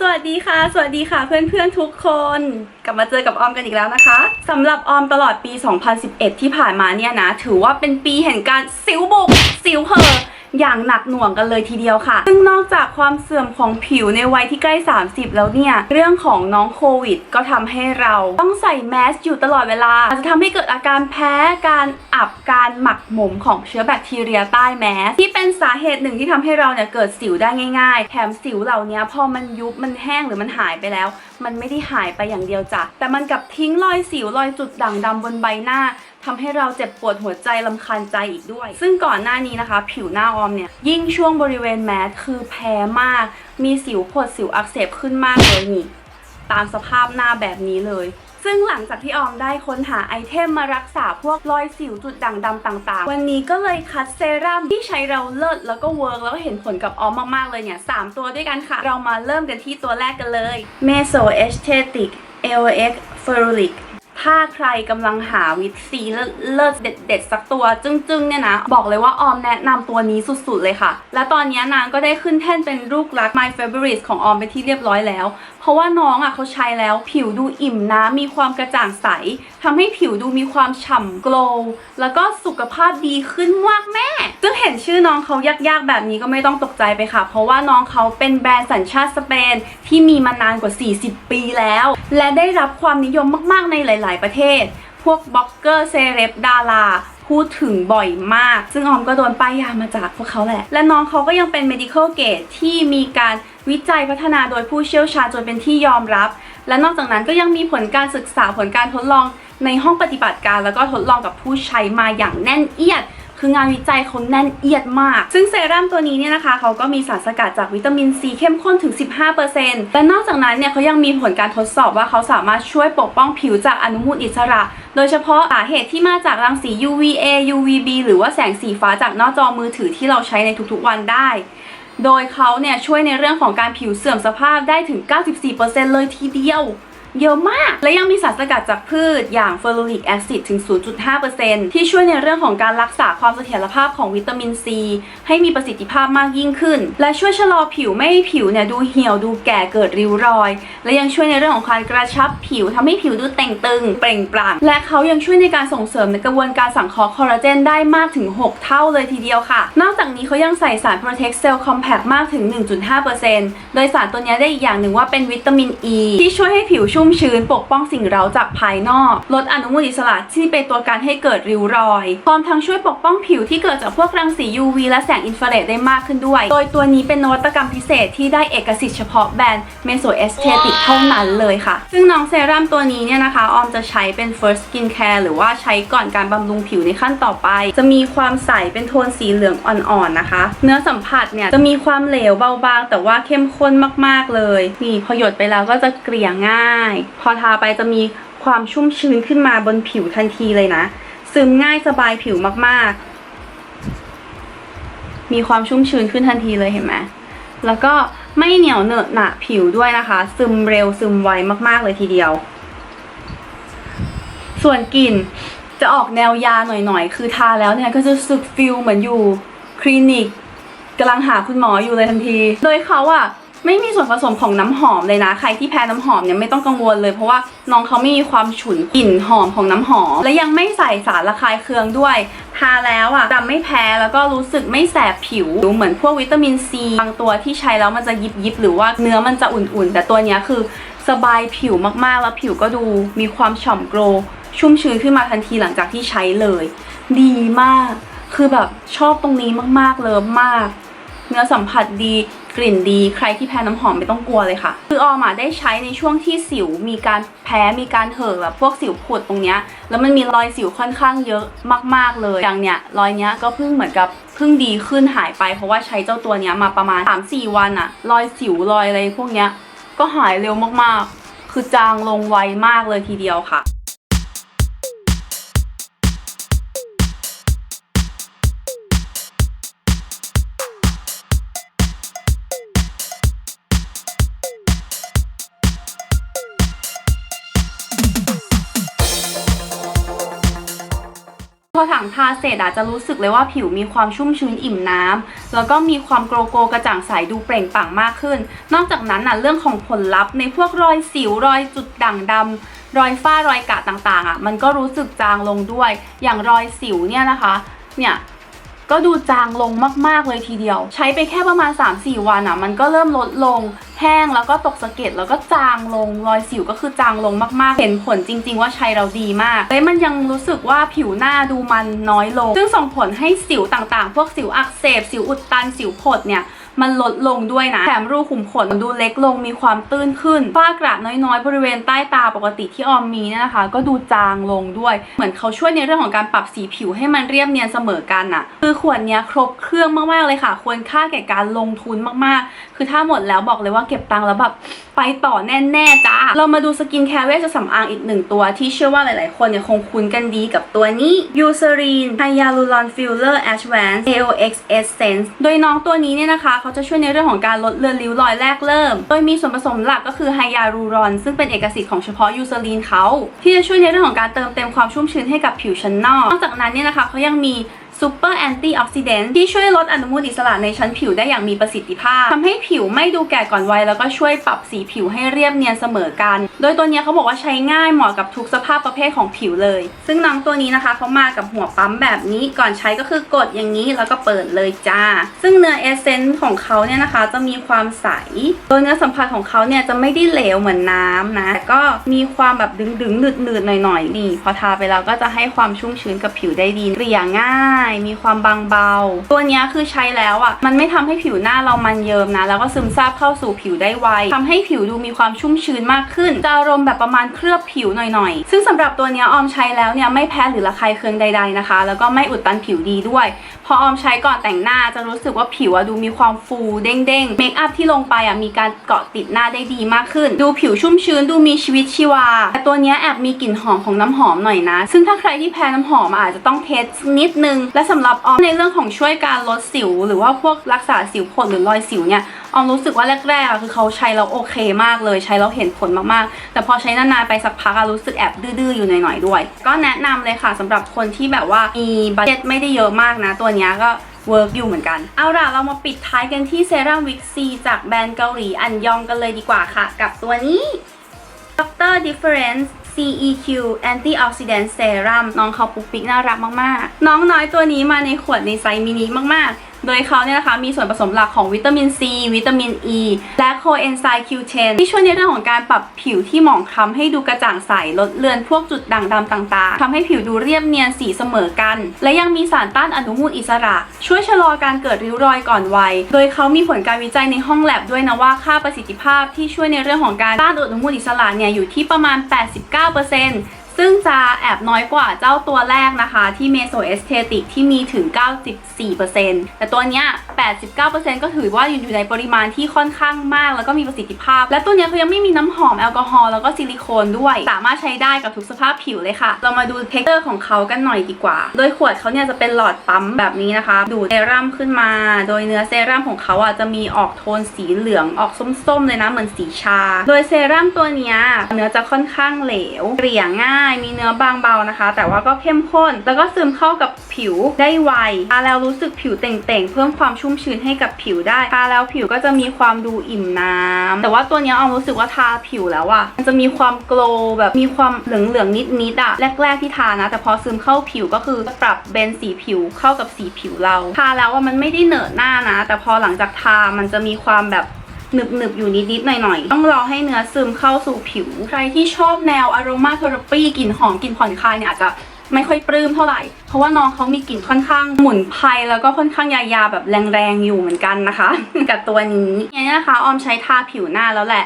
สวัสดีค่ะ สวัสดีค่ะ เพื่อนๆทุกคน กลับมาเจอกับออมกันอีกแล้วนะคะสำหรับออมตลอดปี 2011 ที่ผ่านมาเนี่ยนะ ถือว่าเป็นปีแห่งการสิวบุกสิวเหอะ อย่างหนักหน่วงกันเลยทีเดียวค่ะ ซึ่งนอกจากความเสื่อมของผิวในวัยที่ใกล้ 30 แล้วเนี่ย เรื่องของน้องโควิด ก็ทำให้เราต้องใส่แมสอยู่ตลอดเวลา อาจจะทำให้เกิดอาการแพ้ การอับ การหมักหมมของเชื้อแบคทีเรียใต้แมส ที่เป็นสาเหตุหนึ่งที่ทำให้เราเนี่ยเกิดสิวได้ง่ายๆ แถมสิวเหล่านี้พอมันยุบ มันแห้งหรือมันหายไปแล้ว มันไม่ได้หายไปอย่างเดียวจ้ะ แต่มันกลับทิ้งรอยสิวรอยจุดด่างดำบนใบหน้า ทำให้เราเจ็บปวดหัวใจลำคาญใจอีกด้วย ซึ่งก่อนหน้านี้นะคะ ผิวหน้าออมเนี่ย ยิ่งช่วงบริเวณแมสคือแพ้มาก มีสิวผดสิวอักเสบขึ้นมากเลยนี่ ตามสภาพหน้าแบบนี้เลย ซึ่งหลังจากที่ออมได้ค้นหาไอเทมมารักษาพวกรอยสิวจุดด่างดำต่างๆ วันนี้ก็เลยคัดเซรั่มที่ใช้เราเลิศแล้วก็เวิร์กแล้วก็เห็นผลกับออมมากๆเลยเนี่ย3ตัวด้วยกันค่ะ เรามาเริ่มกันที่ตัวแรกกันเลย Meso Aesthetic LX Ferulic ถ้าใครกำลังหาวิตซีเลิศเด็ดๆ สักตัวจึ้งๆเนี่ยนะ บอกเลยว่าออมแนะนำตัวนี้สุดๆเลยค่ะ และตอนนี้นางก็ได้ขึ้นแท่นเป็นลูกรัก My Favorite ของออมไปที่เรียบร้อยแล้ว เพราะว่าน้องอะเขาใช้แล้ว ผิวดูอิ่มน้ำมีความกระจ่างใสทำให้ผิวดูมีความฉ่ำโกลว์แล้วก็สุขภาพดีขึ้นมากแม่ ซึ่งเห็นชื่อน้องเขายากๆ แบบนี้ก็ไม่ต้องตกใจไปค่ะ เพราะว่าน้องเขาเป็นแบรนด์สัญชาติสเปนที่มีมานานกว่า 40 ปีแล้ว และได้รับความนิยมมากๆในหลายๆ ประเทศ พวกบล็อกเกอร์เซเลบดาราพูดถึงบ่อยมาก ซึ่งออมก็โดนป้ายยามาจากพวกเขาแหละ และน้องเขาก็ยังเป็น medical grade ที่มีการวิจัยพัฒนาโดยผู้เชี่ยวชาญจนเป็นที่ยอมรับ และนอกจากนั้นก็ยังมีผลการศึกษาผลการทดลองในห้องปฏิบัติการ แล้วก็ทดลองกับผู้ใช้มาอย่างแน่นเอียด คืองานวิจัยเขาแน่นเอียดมาก ซึ่งเซรั่มตัวนี้เนี่ยนะคะเขาก็มีสารสกัดจากวิตามินซีเข้มข้นถึง 15%และนอกจากนั้นเนี่ยเขายังมีผลการทดสอบว่าเขาสามารถช่วยปกป้องผิวจากอนุมูลอิสระ โดยเฉพาะสาเหตุที่มาจากรังสี UVA UVB หรือว่าแสงสีฟ้าจากหน้าจอมือถือที่เราใช้ในทุกๆวันได้ โดยเขาเนี่ยช่วยในเรื่องของการผิวเสื่อมสภาพได้ถึง 94%เลยทีเดียว เยอะมาก และยังมีสารสกัดจากพืชอย่างเฟอร์ลูริกแอซิดถึง 0.5%ที่ช่วยในเรื่องของการรักษาความเสถียรภาพของวิตามินซี ให้มีประสิทธิภาพมากยิ่งขึ้น และช่วยชะลอผิวไม่ให้ผิวเนี่ยดูเหี่ยวดูแก่เกิดริ้วรอย และยังช่วยในเรื่องของการกระชับผิวทำให้ผิวดูเต่งตึง เปล่งปลั่งและเขายังช่วยในการส่งเสริมในกระบวนการสังเคราะห์คอลลาเจนได้มากถึง 6 เท่าเลยทีเดียวค่ะ นอกจากนี้เขายังใส่สาร Protect Cell Compact มากถึง 1.5%โดยสารตัวนี้ได้อีกอย่างหนึ่งว่าเป็นวิตามินอ e, ีที่ช่วยให้ผิวชุ่มชื้นปกป้องสิ่งเร้าจากภายนอก ลดอนุมูลอิสระที่เป็นตัวการให้เกิดริ้วรอย พร้อมทั้งช่วยปกป้องผิวที่เกิดจากพวกรังสี UV และแสงอินฟราเรดได้มากขึ้นด้วย โดยตัวนี้เป็นนวัตกรรมพิเศษที่ได้เอกสิทธิ์เฉพาะแบรนด์ Meso Aesthetic เท่านั้นเลยค่ะ ซึ่งน้องเซรั่มตัวนี้เนี่ยนะคะ ออมจะใช้เป็น first skin care หรือว่าใช้ก่อนการบำรุงผิวในขั้นต่อไป จะมีความใสเป็นโทนสีเหลืองอ่อนๆนะคะ เนื้อสัมผัสเนี่ยจะมีความเหลวเบาบางแต่ว่าเข้มข้นมากๆเลย นี่พอหยดไปแล้วก็จะเกลี่ยง่ายพอทาไปจะมีความชุ่มชื้นขึ้นมาบนผิวทันทีเลยนะ ซึมง่ายสบายผิวมากๆ มีความชุ่มชื้นขึ้นทันทีเลยเห็นไหมแล้วก็ไม่เหนียวเหนอะหนะผิวด้วยนะคะ ซึมเร็วซึมไวมากๆเลยทีเดียว ส่วนกลิ่นจะออกแนวยาหน่อยๆ คือทาแล้วเนี่ยก็จะสึกฟิลเหมือนอยู่คลินิกกำลังหาคุณหมออยู่เลยทันที โดยเขาอะ ไม่มีส่วนผสมของน้ำหอมเลยนะ ใครที่แพ้น้ำหอมเนี่ยไม่ต้องกังวลเลย เพราะว่าน้องเขาไม่มีความฉุนกลิ่นหอมของน้ำหอม และยังไม่ใส่สารระคายเคืองด้วยทาแล้วอะจะไม่แพ้แล้วก็รู้สึกไม่แสบผิวเหมือนพวกวิตามินซีบางตัวที่ใช้แล้วมันจะยิบยิบหรือว่าเนื้อมันจะอุ่นๆ แต่ตัวนี้คือสบายผิวมากๆ แล้วผิวก็ดูมีความฉ่ำโกลชุ่มชื้นขึ้นมาทันทีหลังจากที่ใช้เลย ดีมาก คือแบบชอบตรงนี้มากๆ เลยมาก เนื้อสัมผัสดี กลิ่นดี ใครที่แพ้น้ำหอมไม่ต้องกลัวเลยค่ะ คือออมอะได้ใช้ในช่วงที่สิวมีการแพ้มีการเห่อะแบบพวกสิวผุดตรงเนี้ยแล้วมันมีรอยสิวค่อนข้างเยอะมาก ๆเลยอย่างเนี้ยรอยเนี้ยก็เพิ่งเหมือนกับเพิ่งดีขึ้นหายไป เพราะว่าใช้เจ้าตัวเนี้ยมาประมาณ 3-4 วันอะรอยสิวรอยอะไรพวกเนี้ยก็หายเร็วมากๆ คือจางลงไวมากเลยทีเดียวค่ะ พอถังทาเสร็จอาจจะรู้สึกเลยว่าผิวมีความชุ่มชื้นอิ่มน้ำแล้วก็มีความโกลโกกระจ่างใสดูเปล่งปลั่งมากขึ้น นอกจากนั้นน่ะเรื่องของผลลัพธ์ในพวกรอยสิวรอยจุดด่างดำรอยฝ้ารอยกระต่างๆอะมันก็รู้สึกจางลงด้วย อย่างรอยสิวเนี่ยนะคะ เนี่ย ก็ดูจางลงมาก ๆ เลยทีเดียว ใช้ไปแค่ประมาณ 3-4 วันอะ มันก็เริ่มลดลงแห้งแล้วก็ตกสะเก็ดแล้วก็จางลงรอยสิวก็คือจางลงมากๆ เห็นผลจริง ๆ ว่าใช้เราดีมากและมันยังรู้สึกว่าผิวหน้าดูมันน้อยลง ซึ่งส่งผลให้สิวต่างๆ พวกสิวอักเสบ สิวอุดตันสิวผดเนี่ย มันลดลงด้วยนะ แถมรูขุมขนดูเล็กลงมีความตื้นขึ้นฝ้ากระน้อยๆ บริเวณใต้ตาปกติที่ออมมีเนี่ยนะคะ ก็ดูจางลงด้วย เหมือนเขาช่วยในเรื่องของการปรับสีผิวให้มันเรียบเนียนเสมอกันอะคือขวดเนี้ยครบเครื่องมากๆเลยค่ะ ควรค่าแก่การลงทุนมากๆ คือถ้าหมดแล้วบอกเลยว่าเก็บตังค์แล้วแบบ ไปต่อแน่ๆจ้า เรามาดูสกินแคร์เวชสำอางอีกหนึ่งตัว ที่เชื่อว่าหลายๆ คนเนี่ยคงคุ้นกันดีกับตัวนี้ Eucerin Hyaluron Filler Advanced AOX Essence โดยน้องตัวนี้เนี่ยนะคะ เขาจะช่วยในเรื่องของการลดเลือนริ้วรอยแรกเริ่ม โดยมีส่วนผสมหลักก็คือไฮยาลูรอนซึ่งเป็นเอกสิทธิ์ของเฉพาะยูเซรีนเขาที่จะช่วยในเรื่องของการเติมเต็มความชุ่มชื้นให้กับผิวชั้นนอกนอกจากนั้นเนี่ยนะคะเขายังมี ซูเปอร์แอนตี้ออกซิเดนต์ที่ช่วยลดอนุมูลอิสระในชั้นผิวได้อย่างมีประสิทธิภาพทำให้ผิวไม่ดูแก่ก่อนวัยแล้วก็ช่วยปรับสีผิวให้เรียบเนียนเสมอกันโดยตัวนี้เขาบอกว่าใช้ง่ายเหมาะกับทุกสภาพประเภทของผิวเลย ซึ่งน้องตัวนี้นะคะเขามากับหัวปั๊มแบบนี้ก่อนใช้ก็คือกดอย่างนี้แล้วก็เปิดเลยจ้า ซึ่งเนื้อเอเซนต์ของเขาเนี่ยนะคะ จะมีความใส โดยเนื้อสัมผัสของเขาเนี่ยจะไม่ได้เหลวเหมือนน้ำนะแต่ก็มีความแบบดึงๆหนืดๆหน่อยๆนี่พอทาไปแล้วก็จะให้ความชุ่มชื้นกับผิวได้ดีเกลี่ยง่าย มีความบางเบา ตัวนี้คือใช้แล้วอะมันไม่ทำให้ผิวหน้าเรามันเยิมนะแล้วก็ซึมซาบเข้าสู่ผิวได้ไวทำให้ผิวดูมีความชุ่มชื้นมากขึ้นจะอารมณ์แบบประมาณเคลือบผิวหน่อยๆ ซึ่งสำหรับตัวนี้ออมใช้แล้วเนี่ยไม่แพ้หรือระคายเคืองใด ๆนะคะ แล้วก็ไม่อุดตันผิวดีด้วย พอออมใช้ก่อนแต่งหน้าจะรู้สึกว่าผิวอะดูมีความฟูเด้งๆเมคอัพที่ลงไปอะมีการเกาะติดหน้าได้ดีมากขึ้น ดูผิวชุ่มชื้นดูมีชีวิตชีวา แต่ตัวนี้แอบมีกลิ่นหอมของน้ำหอมหน่อยนะ ซึ่งถ้าใครที่แพ้น้ำหอมอาจจะต้องเทสนิดนึง และสำหรับออมในเรื่องของช่วยการลดสิว หรือว่าพวกรักษาสิวผดหรือรอยสิวเนี่ย ออมรู้สึกว่าแรกๆอะคือเขาใช้แล้วโอเคมากเลยใช้แล้วเห็นผลมากๆ แต่พอใช้นานๆไปสักพักอะรู้สึกแอบดื้อๆอยู่หน่อยๆด้วย ก็แนะนำเลยค่ะสำหรับคนที่แบบว่ามีบัตเจ็ตไม่ได้เยอะมากนะ ตัวนี้ก็เวิร์กอยู่เหมือนกัน เอาล่ะ เรามาปิดท้ายกันที่เซรั่มวิกซีจากแบรนด์เกาหลีอันยองกันเลยดีกว่าค่ะ กับตัวนี้ Dr. Difference CEQ Antioxidant Serum น้องเขาปุ๊กปิ๊กน่ารักมากๆ น้องน้อยตัวนี้มาในขวดในไซส์มินิมากๆ โดยเขาเนี่ยนะคะมีส่วนผสมหลักของวิตามินซีวิตามินอ e, ีและโคเอนไซม์ Q10 ที่ช่วยในเรื่องของการปรับผิวที่หมองคล้ำให้ดูกระจ่างใสลดเลือนพวกจุดด่างดำต่างๆทำให้ผิวดูเรียบเนียนสีเสมอกัน และยังมีสารต้านอนุมูลอิสระ ช่วยชะลอการเกิดริ้วรอยก่อนวัย โดยเขามีผลการวิจัยในห้องแลบด้วยนะว่าค่าประสิทธิภาพที่ช่วยในเรื่องของการต้านอนุมูลอิสระเนี่ยอยู่ที่ประมาณ 89% ซึ่งจะแอบน้อยกว่าเจ้าตัวแรกนะคะ ที่เมโซเอสเทติกที่มีถึง 94%แต่ตัวเนี้ย 89%ก็ถือว่าอยู่ในปริมาณที่ค่อนข้างมาก แล้วก็มีประสิทธิภาพ และตัวเนี้ยเขายังไม่มีน้ำหอมแอลกอฮอล์แล้วก็ซิลิโคนด้วย สามารถใช้ได้กับทุกสภาพผิวเลยค่ะ เรามาดูเท็กเจอร์ของเขากันหน่อยดีกว่า โดยขวดเขาเนี่ยจะเป็นหลอดปั๊มแบบนี้นะคะ ดูดเซรั่มขึ้นมา โดยเนื้อเซรั่มของเขาอะจะมีออกโทนสีเหลืองออกส้มๆเลยนะเหมือนสีชา โดยเซรั่มตัวเนี้ยเนื้อจะค่อนข้างเหลวเกลี่ยง่ายมีเนื้อบางเบานะคะ แต่ว่าก็เข้มข้น แล้วก็ซึมเข้ากับผิวได้ไวทาแล้วรู้สึกผิวเต่งๆ เพิ่มความชุ่มชื้นให้กับผิวได้ทาแล้วผิวก็จะมีความดูอิ่มน้ำแต่ว่าตัวนี้ออมรู้สึกว่าทาผิวแล้วอะมันจะมีความโกลว์แบบมีความเหลืองๆนิดๆอะแรกๆที่ทานะ แต่พอซึมเข้าผิวก็คือปรับเบนสีผิวเข้ากับสีผิวเราทาแล้วว่ามันไม่ได้เหนอะหน้านะ แต่พอหลังจากทามันจะมีความแบบ หนึบหนึบๆอยู่นิดๆหน่อยๆต้องรอให้เนื้อซึมเข้าสู่ผิว ใครที่ชอบแนวอารมาเทอราปีกลิ่นหอมกลิ่นผ่อนคลายเนี่ยอาจจะไม่ค่อยปลื้มเท่าไหร่ เพราะว่าน้องเขามีกลิ่นค่อนข้างหมุนไพรแล้วก็ค่อนข้างยาๆแบบแรงๆอยู่เหมือนกันนะคะ กับตัวนี้เนี่ยนะคะออมใช้ทาผิวหน้าแล้วแหละ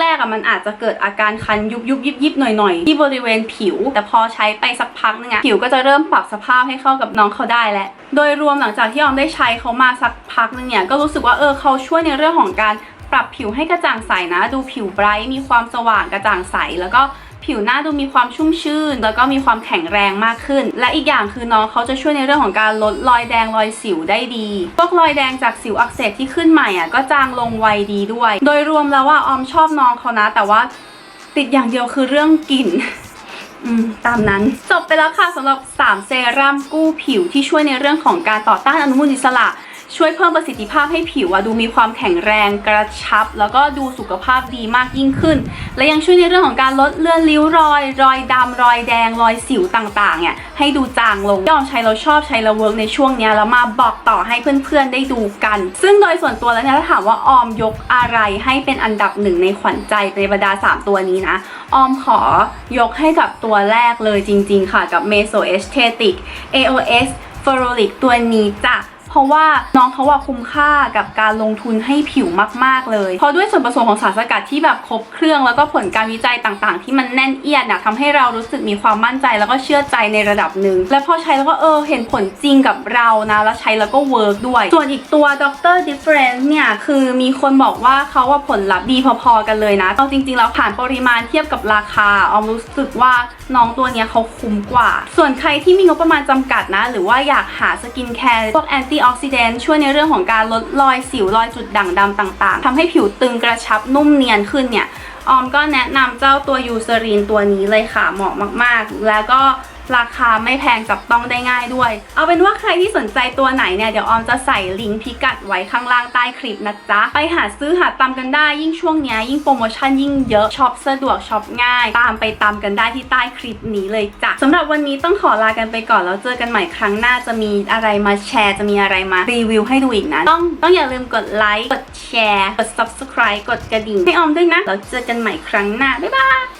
แรกๆอะมันอาจจะเกิดอาการคันยุบยุบยิบยิบหน่อยๆ ที่บริเวณผิว แต่พอใช้ไปสักพักนึงอะผิวก็จะเริ่มปรับสภาพให้เข้ากับน้องเขาได้แล้วโดยรวมหลังจากที่ออมได้ใช้เขามาสักพักนึงเนี่ยก็รู้สึกว่าเออเขาช่วยในเรื่องของการ ปรับผิวให้กระจ่างใสนะ ดูผิวไบรท์มีความสว่างกระจ่างใส แล้วก็ผิวหน้าดูมีความชุ่มชื่น แล้วก็มีความแข็งแรงมากขึ้น และอีกอย่างคือน้องเขาจะช่วยในเรื่องของการลดรอยแดงรอยสิวได้ดีพวกรอยแดงจากสิวอักเสบที่ขึ้นใหม่อะก็จางลงไวดีด้วย โดยรวมแล้วว่าออมชอบน้องเขานะ แต่ว่าติดอย่างเดียวคือเรื่องกลิ่นตามนั้นจบไปแล้วค่ะสำหรับ 3 เซรั่มกู้ผิวที่ช่วยในเรื่องของการต่อต้านอนุมูลอิสระ ช่วยเพิ่มประสิทธิภาพให้ผิวอะดูมีความแข็งแรงกระชับ แล้วก็ดูสุขภาพดีมากยิ่งขึ้น และยังช่วยในเรื่องของการลดเลือนริ้วรอย รอยดำรอยแดง รอยสิวต่างๆเนี่ยให้ดูจางลงยอมใช้เราชอบใช้แล้วเวิร์กในช่วงเนี้ยแล้วมาบอกต่อให้เพื่อนๆได้ดูกัน ซึ่งโดยส่วนตัวแล้วเนี่ยถ้าถามว่าออมยกอะไรให้เป็นอันดับหนึ่งในขวัญใจในบรรดา 3 ตัวนี้นะ ออมขอยกให้กับตัวแรกเลยจริง ๆ ค่ะกับ Meso Aesthetic AOS f e r o l i c ตัวนี้จ้ะ เพราะว่าน้องเขาว่าคุ้มค่ากับการลงทุนให้ผิวมากๆเลย เพราะด้วยส่วนผสมของสารสกัดที่แบบครบเครื่องแล้วก็ผลการวิจัยต่างๆ ที่มันแน่นเอียดเนี่ยทำให้เรารู้สึกมีความมั่นใจแล้วก็เชื่อใจในระดับหนึ่งและพอใช้แล้วก็เออเห็นผลจริงกับเรานะแล้วใช้แล้วก็เวิร์กด้วย ส่วนอีกตัว Dr. Difference เนี่ยคือมีคนบอกว่าเขาว่าผลลัพธ์ดีพอๆกันเลยนะเอาจริงๆแล้วผ่านปริมาณเทียบกับราคาออมรู้สึกว่าน้องตัวเนี้ยเขาคุ้มกว่า ส่วนใครที่มีงบประมาณจำกัดนะ หรือว่าอยากหาสกินแคร์พวกแอนตี้ออกซิเดนต์ช่วยในเรื่องของการลดรอยสิวรอยจุดด่างดำต่างๆทำให้ผิวตึงกระชับนุ่มเนียนขึ้นเนี่ยออมก็แนะนำเจ้าตัวยูเซรีนตัวนี้เลยค่ะเหมาะมากๆ แล้วก็ ราคาไม่แพงจับต้องได้ง่ายด้วย เอาเป็นว่าใครที่สนใจตัวไหนเนี่ยเดี๋ยวออมจะใส่ลิงก์พิกัดไว้ข้างล่างใต้คลิปนะจ๊ะ ไปหาซื้อหาตามกันได้ยิ่งช่วงเนี้ยยิ่งโปรโมชั่นยิ่งเยอะช็อปสะดวกช็อปง่าย ตามไปตามกันได้ที่ใต้คลิปนี้เลยจ้ะสำหรับวันนี้ต้องขอลากันไปก่อนแล้วเจอกันใหม่ครั้งหน้าจะมีอะไรมาแชร์ จะมีอะไรมารีวิวให้ดูอีกนะต้องต้องอย่าลืมกดไลค์กดแชร์กด subscribe กดกระดิ่งให้ออมด้วยนะแล้วเจอกันใหม่ครั้งหน้าบ๊ายบาย